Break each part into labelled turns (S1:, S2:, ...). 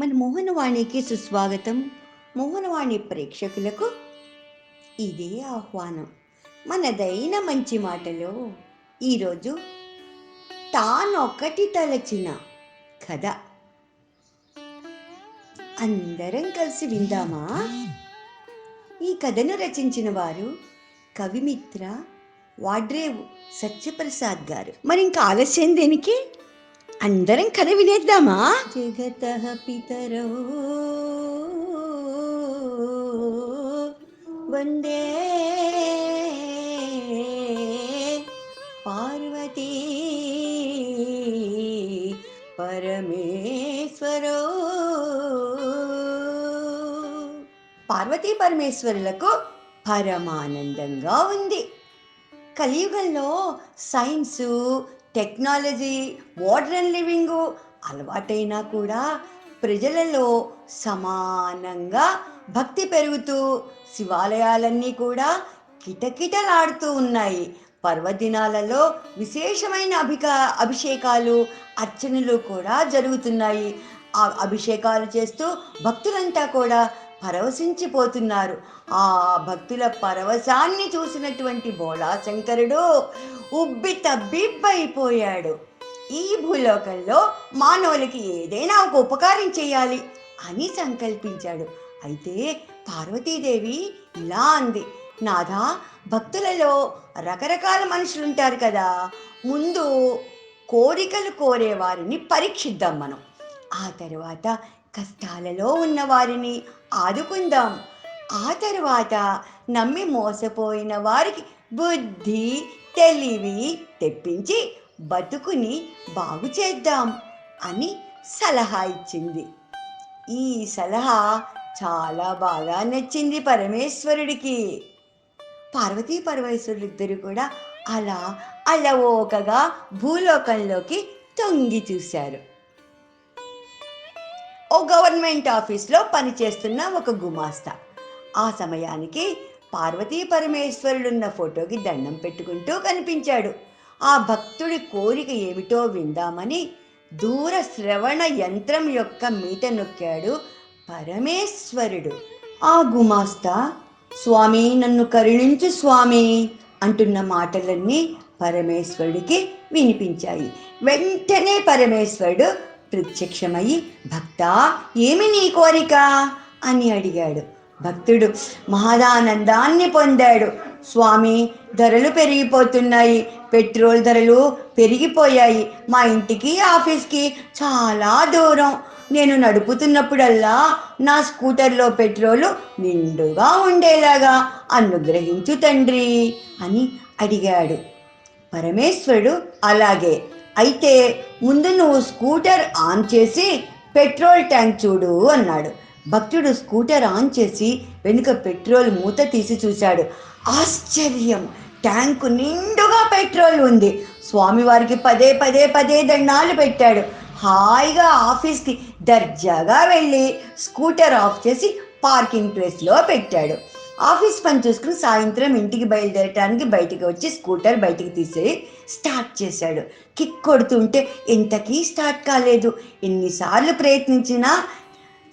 S1: మన మోహనవాణికి సుస్వాగతం. మోహనవాణి ప్రేక్షకులకు ఇదే ఆహ్వానం. మనదైన మంచి మాటలో ఈరోజు తానొక్కటి తలచిన కథ. అందరం కలిసి విందామా? ఈ కథను రచించిన వారు కవిమిత్ర వాడ్రేవు సత్యప్రసాద్ గారు. మరి ఇంకా ఆలస్యం దేనికి? అందరం కథ వినేద్దామా? జగత పితరో వందే పార్వతీ పరమేశ్వరో. పార్వతీ పరమేశ్వరులకు పరమానందంగా ఉంది. కలియుగంలో సైన్సు టెక్నాలజీ మోడర్న్ లివింగ్ అలవాటైనా కూడా ప్రజలలో సమానంగా భక్తి పెరుగుతూ శివాలయాలన్నీ కూడా కిటకిటలాడుతూ ఉన్నాయి. పర్వదినాలలో విశేషమైన అభికా అభిషేకాలు అర్చనలు కూడా జరుగుతున్నాయి. ఆ అభిషేకాలు చేస్తూ భక్తులంతా కూడా పరవశించిపోతున్నారు. ఆ భక్తుల పరవశాన్ని చూసినటువంటి బోళా శంకరుడు ఉబ్బి తబ్బిబ్బైపోయాడు ఈ భూలోకంలో మానవులకి ఏదైనా ఒక ఉపకారం చేయాలి అని సంకల్పించాడు. అయితే పార్వతీదేవి ఇలా అంది నాథా భక్తులలో రకరకాల మనుషులు ఉంటారు కదా. ముందు కోరికలు కోరే వారిని పరీక్షిద్దాం మనం. ఆ తర్వాత కష్టాలలో ఉన్నవారిని ఆదుకుందాం. ఆ తర్వాత నమ్మి మోసపోయిన వారికి బుద్ధి తెలివి తెప్పించి బతుకుని బాగు చేద్దాం అని సలహా ఇచ్చింది. ఈ సలహా చాలా బాగా నచ్చింది పరమేశ్వరుడికి. పార్వతీ పరమేశ్వరులు ఇద్దరు కూడా అలా అలవోకగా భూలోకంలోకి తొంగి చూశారు. ఓ గవర్నమెంట్ ఆఫీస్లో పనిచేస్తున్న ఒక గుమాస్తా. ఆ సమయానికి పార్వతీ పరమేశ్వరుడున్న ఫోటోకి దండం పెట్టుకుంటూ కనిపించాడు. ఆ భక్తుడి కోరిక ఏమిటో విందామని దూర శ్రవణ యంత్రం యొక్క మీట నొక్కాడు పరమేశ్వరుడు. ఆ గుమాస్తా స్వామి నన్ను కరుణించు స్వామి అంటున్న మాటలన్నీ పరమేశ్వరుడికి వినిపించాయి. వెంటనే పరమేశ్వరుడు ప్రత్యక్షమయ్యి భక్త ఏమి నీ కోరిక? అని అడిగాడు. భక్తుడు మహదానందాన్ని పొందాడు. స్వామి ధరలు పెరిగిపోతున్నాయి. పెట్రోల్ ధరలు పెరిగిపోయాయి. మా ఇంటికి ఆఫీస్కి చాలా దూరం. నేను నడుపుతున్నప్పుడల్లా నా స్కూటర్లో పెట్రోలు నిండుగా ఉండేలాగా అనుగ్రహించు తండ్రి అని అడిగాడు. పరమేశ్వరుడు అలాగే అయితే ముందు నువ్వు స్కూటర్ ఆన్ చేసి పెట్రోల్ ట్యాంక్ చూడు అన్నాడు. భక్తుడు స్కూటర్ ఆన్ చేసి వెనుక పెట్రోల్ మూత తీసి చూశాడు. ఆశ్చర్యం! ట్యాంకు నిండుగా పెట్రోల్ ఉంది. స్వామివారికి పదే పదే పదే దండాలు పెట్టాడు. హాయిగా ఆఫీస్కి దర్జాగా వెళ్ళి స్కూటర్ ఆఫ్ చేసి పార్కింగ్ ప్లేస్లో పెట్టాడు. ఆఫీస్ పని చూసుకుని సాయంత్రం ఇంటికి బయలుదేరటానికి బయటికి వచ్చి స్కూటర్ బయటికి తీసేయి స్టార్ట్ చేశాడు. కిక్ కొడుతుంటే ఇంతకీ స్టార్ట్ కాలేదు. ఎన్నిసార్లు ప్రయత్నించినా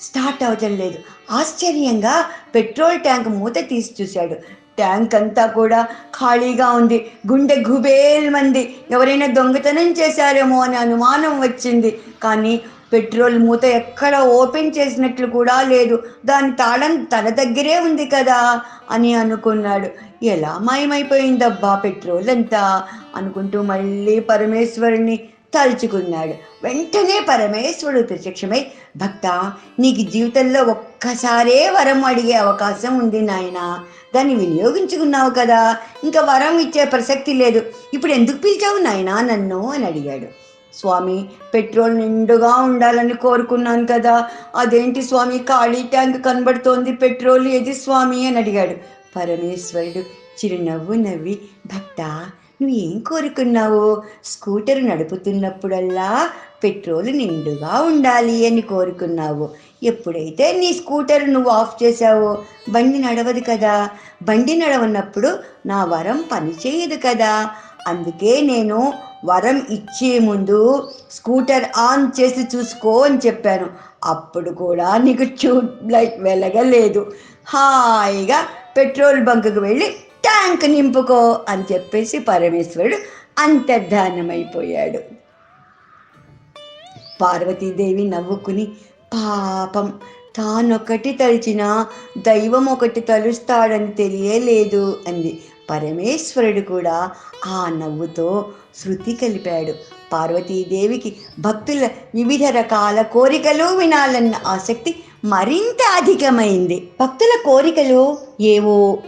S1: స్టార్ట్ అవటం లేదు. ఆశ్చర్యంగా పెట్రోల్ ట్యాంక్ మూత తీసి చూశాడు. ట్యాంక్ అంతా కూడా ఖాళీగా ఉంది. గుండె గుబేల్ మంది ఎవరైనా దొంగతనం చేశారేమో అని అనుమానం వచ్చింది. కానీ పెట్రోల్ మూత ఎక్కడ ఓపెన్ చేసినట్లు కూడా లేదు. దాని తాళం తన దగ్గరే ఉంది కదా అని అనుకున్నాడు. ఎలా మాయమైపోయిందబ్బా పెట్రోల్ అంతా అనుకుంటూ మళ్ళీ పరమేశ్వరుని తలుచుకున్నాడు. వెంటనే పరమేశ్వరుడు ప్రత్యక్షమై భక్త నీకు జీవితంలో ఒక్కసారే వరం అడిగే అవకాశం ఉంది నాయన. దాన్ని వినియోగించుకున్నావు కదా. ఇంకా వరం ఇచ్చే ప్రసక్తి లేదు. ఇప్పుడు ఎందుకు పిలిచావు నాయనా నన్ను? అని అడిగాడు. స్వామి పెట్రోల్ నిండుగా ఉండాలని కోరుకున్నాను కదా. అదేంటి స్వామి ఖాళీ ట్యాంక్ కనబడుతోంది పెట్రోల్ ఏది స్వామి అని అడిగాడు. పరమేశ్వరుడు చిరునవ్వు నవ్వి భక్త నువ్వు ఏం కోరుకున్నావు? స్కూటర్ నడుపుతున్నప్పుడల్లా పెట్రోల్ నిండుగా ఉండాలి అని కోరుకున్నావు. ఎప్పుడైతే నీ స్కూటర్ నువ్వు ఆఫ్ చేసావో బండి నడవదు కదా. బండి నడవనప్పుడు నా వరం పనిచేయదు కదా. అందుకే నేను వరం ఇచ్చే ముందు స్కూటర్ ఆన్ చేసి చూసుకో అని చెప్పాను. అప్పుడు కూడా నీకు ట్యూబ్ లైట్ వెలగలేదు. హాయిగా పెట్రోల్ బంకుకు వెళ్ళి ట్యాంక్ నింపుకో అని చెప్పేసి పరమేశ్వరుడు అంతర్ధానమైపోయాడు. పార్వతీదేవి నవ్వుకుని పాపం తానొకటి తలిచినా దైవం ఒకటి తలుస్తాడని తెలియలేదు అంది. పరమేశ్వరుడు కూడా ఆ నవ్వుతో శృతి కలిపాడు. పార్వతీదేవికి భక్తుల వివిధ రకాల కోరికలు వినాలన్న ఆసక్తి మరింత అధికమైంది. భక్తుల కోరికలు ఏవో?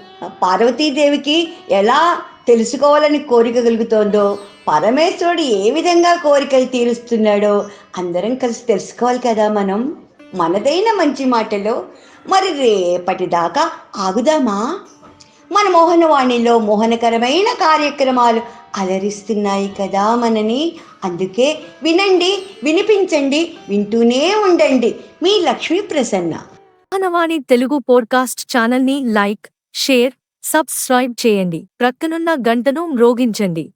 S1: పార్వతీదేవికి ఎలా తెలుసుకోవాలని కోరిక కలుగుతోందో పరమేశ్వరుడు ఏ విధంగా కోరికలు తీరుస్తున్నాడో అందరం కలిసి తెలుసుకోవాలి కదా మనం. మనదైన మంచి మాటలో మరి రేపటి దాకా ఆగుదామా? మన మోహనవాణిలో మోహనకరమైన కార్యక్రమాలు అలరిస్తున్నాయి కదా మనని. అందుకే వినండి వినిపించండి వింటూనే ఉండండి. మీ లక్ష్మీ ప్రసన్న.
S2: మోహనవాణి తెలుగు పోడ్కాస్ట్ ఛానల్ని లైక్ షేర్ సబ్స్క్రైబ్ చేయండి. ప్రక్కనున్న గంటను మ్రోగించండి.